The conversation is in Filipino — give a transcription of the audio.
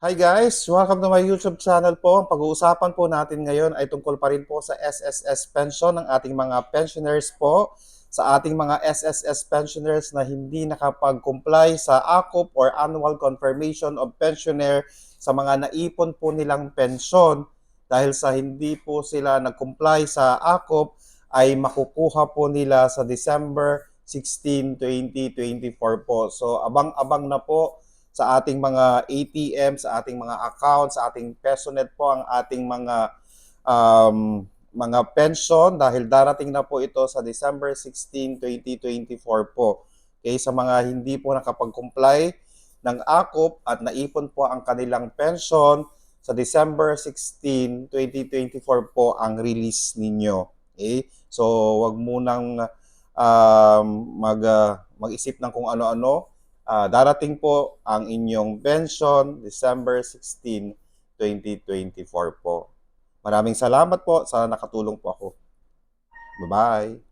Hi guys! Welcome to my YouTube channel po. Ang pag-uusapan po natin ngayon ay tungkol pa rin po sa SSS pension ng ating mga pensioners po. Sa ating mga SSS pensioners na hindi nakapag-comply sa AKOP or Annual Confirmation of Pensioner sa mga naipon po nilang pensyon dahil sa hindi po sila nag-comply sa AKOP ay makukuha po nila sa December 16, 2024 po. So abang-abang na po sa ating mga ATM, sa ating mga account, sa ating PesoNet po ang ating mga um, mga pension dahil darating na po ito sa December 16, 2024 po. Okay, sa mga hindi po nakapag-comply ng AKOP at naipon po ang kanilang pension sa December 16, 2024 po ang release ninyo. Okay? So, wag munang um, mag, uh, mag-isip ng kung ano-ano Ah, darating po ang inyong pension December 16, 2024 po. Maraming salamat po. Sana nakatulong po ako. Bye-bye.